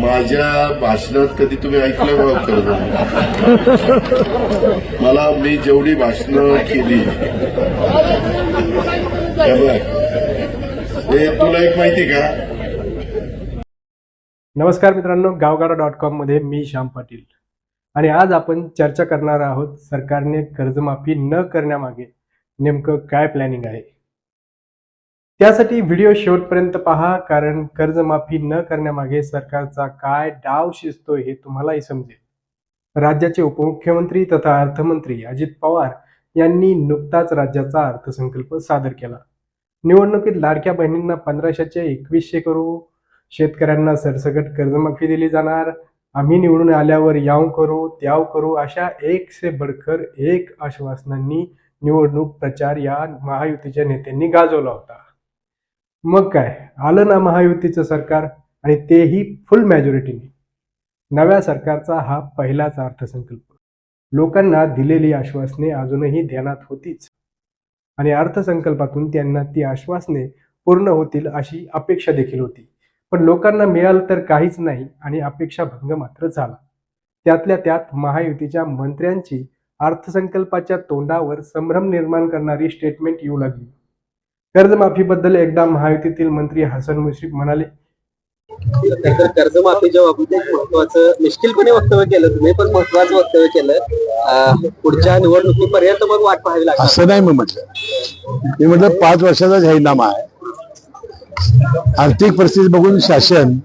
माझ्या भाषणात कधी तुम्ही ऐकलं का कर्ज मला मी जेवढी भाषणं केली. तुला एक माहिती का? नमस्कार मित्रांनो गावगाडा डॉट कॉममध्ये मी श्याम पाटील. आणि आज आपण चर्चा करणार आहोत सरकारने कर्जमाफी न करण्यामागे नेमकं काय प्लॅनिंग आहे? त्यासाठी व्हिडिओ शेवटपर्यंत पहा कारण कर्जमाफी न करण्यामागे सरकारचा काय डाव शिजतोय हे तुम्हालाही समजेल. राज्याचे उपमुख्यमंत्री तथा अर्थमंत्री अजित पवार यांनी नुकताच राज्याचा अर्थसंकल्प सादर केला. निवडणुकीत लाडक्या बहिणींना पंधराशेचे एकवीसशे करू शेतकऱ्यांना सरसकट कर्जमाफी दिली जाणार आम्ही निवडून आल्यावर याव करू त्याव करू अशा एक से बडकर एक आश्वासनांनी निवडणूक प्रचार या महायुतीच्या नेत्यांनी गाजवला होता. मग काय? आलं ना महायुतीचं सरकार आणि तेही फुल मॅजॉरिटीने नव्या सरकारचा हा पहिलाच अर्थसंकल्प. लोकांना दिलेली आश्वासने अजूनही ध्यानात होतीच. आणि अर्थसंकल्पातून त्यांना ती आश्वासने पूर्ण होतील अशी अपेक्षा देखील होती. पण लोकांना मिळालं तर काहीच नाही आणि अपेक्षा भंग मात्र झाला. त्यातल्या त्यात महायुतीच्या मंत्र्यांची अर्थसंकल्पाच्या तोंडावर संभ्रम निर्माण करणारी स्टेटमेंट येऊ लागली. कर्जमाफीबद्दल एकदा महायुतीतील मंत्री हसन मुश्रीफ म्हणाले तर कर्जमाफीच्या बाबतीत एक महत्वाचं निश्चितपणे वक्तव्य केलं तुम्ही पण महत्वाचं वक्तव्य केलं पुढच्या निवडणुकीपर्यंत मग वाट पाहावी लागणार असं नाही मी म्हटलं. मी म्हटलं पाच वर्षाचा जाहीरनामा आहे. आर्थिक परिस्थिती बघून शासन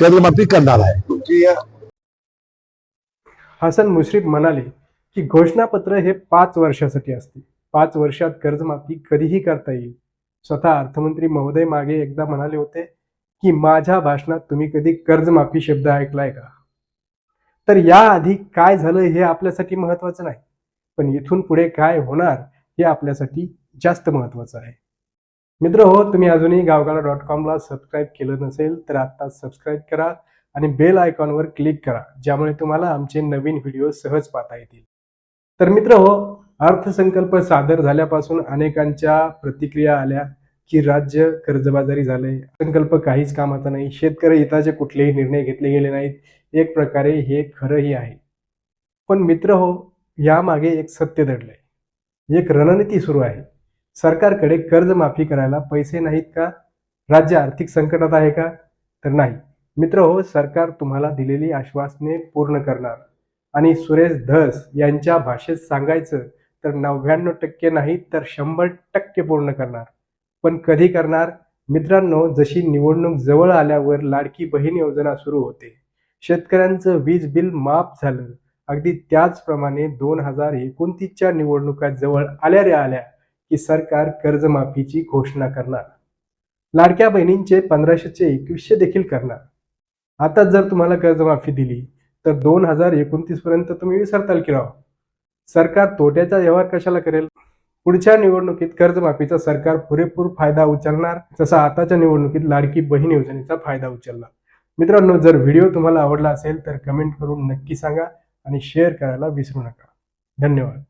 कर्जमाफी करणार आहे. हसन मुश्रीफ म्हणाले की घोषणापत्र हे पाच वर्षासाठी असते. पाच वर्षात कर्जमाफी कधीही करता येईल. स्वतः अर्थमंत्री महोदय मागे एकदा म्हणाले होते की माझ्या भाषणात तुम्ही कधी कर्जमाफी शब्द ऐकलाय का? तर याआधी काय झालं हे आपल्यासाठी महत्वाचं नाही पण इथून पुढे काय होणार हे आपल्यासाठी जास्त महत्वाचं आहे. मित्र हो तुम्ही अजूनही गावगाडा डॉट कॉमला सबस्क्राईब केलं नसेल तर आत्ता सबस्क्राईब करा आणि बेल आयकॉनवर क्लिक करा ज्यामुळे तुम्हाला आमचे नवीन व्हिडिओ सहज पाहता येतील. तर मित्र हो अर्थसंकल्प सादर झाल्यापासून अनेकांच्या प्रतिक्रिया आल्या की राज्य कर्जबाजारी झालंय. संकल्प काहीच कामाचा नाही. शेतकरी हिताचे कुठलेही निर्णय घेतले गेले नाहीत. एक प्रकारे हे खरंही आहे. पण मित्र हो यामागे एक सत्य दडलंय. एक रणनीती सुरू आहे. सरकारकडे कर्जमाफी करायला पैसे नाहीत का? राज्य आर्थिक संकटात आहे का? तर नाही. मित्र हो सरकार तुम्हाला दिलेली आश्वासने पूर्ण करणार. आणि सुरेश धस यांच्या भाषेत सांगायचं तर नव्याण्णव टक्के नाही तर शंभर टक्के पूर्ण करणार. पण कधी करणार? मित्रांनो जशी निवडणूक जवळ आल्यावर लाडकी बहीण योजना सुरू होते. शेतकऱ्यांचं वीज बिल माफ झालं. अगदी त्याचप्रमाणे दोन हजार एकोणतीसच्या निवडणुका जवळ आल्या रे आल्या की सरकार कर्जमाफीची घोषणा करणार. लाडक्या बहिणींचे पंधराशेचे एकवीसशे देखील करणार. आता जर तुम्हाला कर्जमाफी दिली तर दोन हजार एकोणतीस पर्यंत तुम्ही विसरताल की राव. सरकार तोट्याचा व्यवहार कशाला करेल? पुढच्या निवडणुकीत कर्जमाफीचा सरकार पुरेपूर फायदा उचलणार जसा आताच्या निवडणुकीत लाडकी बहीण योजनेचा फायदा उचलला मित्रांनो जर व्हिडिओ तुम्हाला आवडला असेल तर कमेंट करून नक्की सांगा आणि शेअर करायला विसरू नका. धन्यवाद.